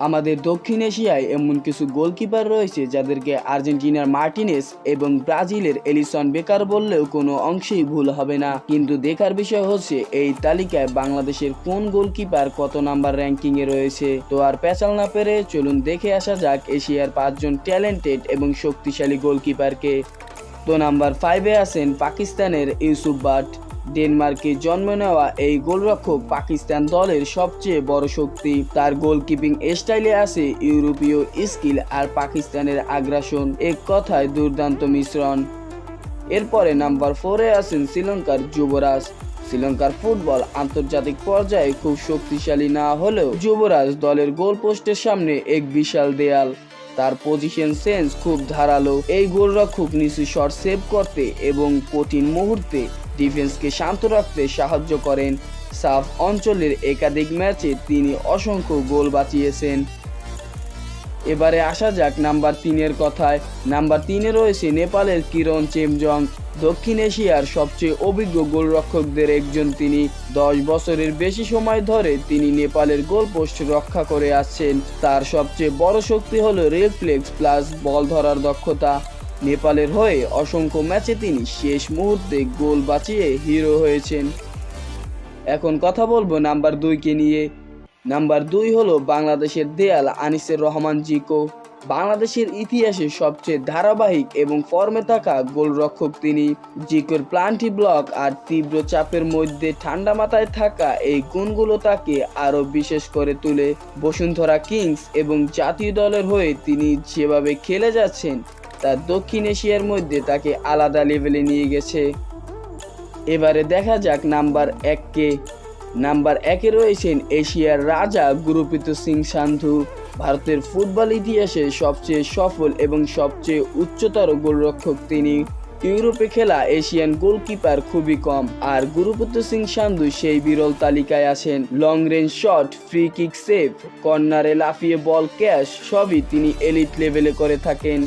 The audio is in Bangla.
আমাদের দক্ষিণ এশিয়ায় এমন কিছু গোলকিপার রয়েছে যাদেরকে আর্জেন্টিনার মার্টিনেস এবং ব্রাজিলের এলিসন বেকার বললেও কোনো অংশেই ভুল হবে না। কিন্তু দেখার বিষয় হচ্ছে, এই তালিকায় বাংলাদেশের কোন গোলকিপার কত নাম্বার র্যাঙ্কিংয়ে রয়েছে? তো আর পেঁচাল না পেরে চলুন দেখে আসা যাক এশিয়ার পাঁচজন ট্যালেন্টেড এবং শক্তিশালী গোলকিপারকে। তো নাম্বার ফাইভে আছেন পাকিস্তানের ইউসুফ বাট ডেনমার্কে জন্ম নেওয়া এই গোলরক্ষক পাকিস্তান দলের সবচেয়ে বড় শক্তি। তার গোলকিপিং স্টাইলে আছে ইউরোপীয় স্কিল আর পাকিস্তানের আগ্রাসন। এক কথায় দুর্দান্ত মিশ্রণ। এরপরে নাম্বার ফোরে আছেন শ্রীলঙ্কার যুবরাজ। শ্রীলঙ্কার ফুটবল আন্তর্জাতিক পর্যায়ে খুব শক্তিশালী না হলেও যুবরাজ দলের গোল পোস্টের সামনে এক বিশাল দেয়াল। তার পজিশন সেন্স খুব ধারালো। এই গোলরক্ষক নিচু শট সেভ করতে এবং কঠিন মুহূর্তে ডিফেন্সকে শান্ত রাখতে সাহায্য করেন। সাফ অঞ্চলের একাধিক ম্যাচে তিনি অসংখ্য গোল বাঁচিয়েছেন। এবারে আসা যাক নাম্বার তিনের কথায়। নাম্বার তিনে রয়েছে নেপালের কিরণ চেমজং। দক্ষিণ এশিয়ার সবচেয়ে অভিজ্ঞ গোলরক্ষকদের একজন তিনি। দশ বছরের বেশি সময় ধরে তিনি নেপালের গোলপোস্ট রক্ষা করে আসছেন। তার সবচেয়ে বড় শক্তি হলো রিফ্লেক্স প্লাস বল ধরার দক্ষতা। নেপালের হয়ে অসংখ্য ম্যাচে তিনি শেষ মুহূর্তে গোল বাঁচিয়ে হিরো হয়েছেন। এখন কথা বলব নাম্বার দুইকে নিয়ে। নাম্বার দুই হলো বাংলাদেশের দেয়াল আনিসের রহমান জিকো। বাংলাদেশের ইতিহাসে সবচেয়ে ধারাবাহিক এবং ফর্মে থাকা গোলরক্ষক তিনি। জিকোর প্লান্টি ব্লক আর তীব্র চাপের মধ্যে ঠান্ডা মাথায় থাকা এই গুণগুলো তাকে আরও বিশেষ করে তুলে। বসুন্ধরা কিংস এবং জাতীয় দলের হয়ে তিনি যেভাবে খেলে যাচ্ছেন তা দক্ষিণ এশিয়ার মধ্যে তাকে আলাদা লেভেলে নিয়ে গেছে। এবারে দেখা যাক নাম্বার এককে নাম্বার একে রয়েছেন এশিয়ার রাজা গুরুপ্রীত সিং সান্ধু। ভারতের ফুটবল ইতিহাসে সবচেয়ে সফল এবং সবচেয়ে উচ্চতর গোলরক্ষক তিনি। ইউরোপে খেলা এশিয়ান গোলকিপার খুবই কম, আর গুরুপ্রীত সিং সান্ধু সেই বিরল তালিকায় আছেন। Long range shot free kick save কর্নারে লাফিয়ে বল ক্যাশ সবই তিনি এলিট লেভেলে করে থাকেন।